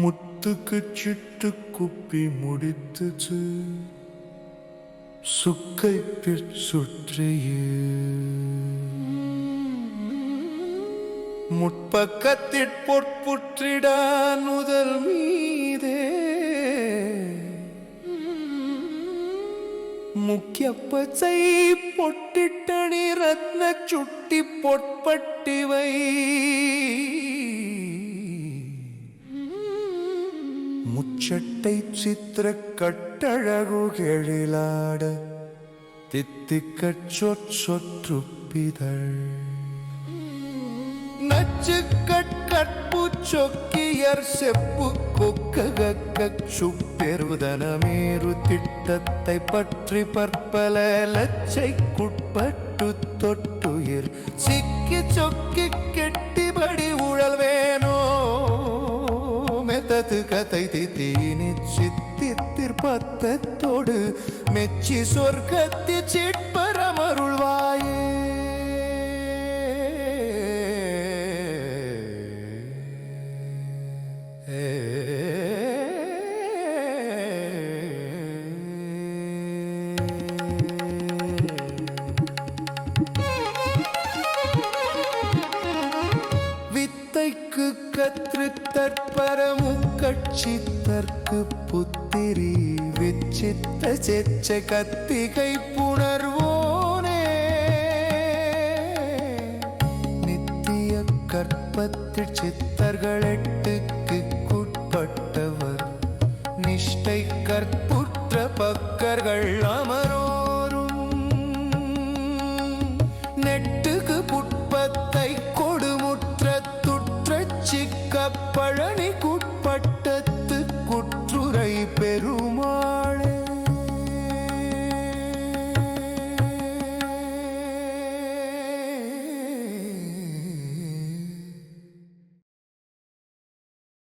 முத்துக்கு சிட்டு குப்பி முடித்துச்சு. சுக்கை சுற்றியே. முற்பக்கத்திற் பொற்புற்றிடான் முதல் மீதே. முக்கிய பச்சை பொட்டிட்டணி ரத்ன சுட்டி பொற்பட்டிவை. முச்சட்டை சித்திர கட்டழகு கெழிலாட தித்திக்கச் சொற் சொற்றுப்பிதழ் நச்சு கட்கட்பு சொக்கியர் செப்பு கொக்ககச்சு பெருதனமேரு திட்டத்தை பற்றி பற்பல லச்சைக்குட்பட்டு தொட்டுயிர். சிக்கி சொக்கி கெட்டிபடி உழல் வேணும் கதை தித்தீனி சித்தித்திற்பத்தத்தோடு மெச்சி சொர்க்கத்தி சிற்பரமருள்வாயே. வித்தைக்கு கற்று தற்பரமு கட்சி தற்கு புத்திரி விச்சித்த செச்ச கத்திகை புணர்வோனே. நித்திய கற்பத்தில் சித்தர்கள் எட்டுக்கு குட்பட்டவர். நிஷ்டை அமர்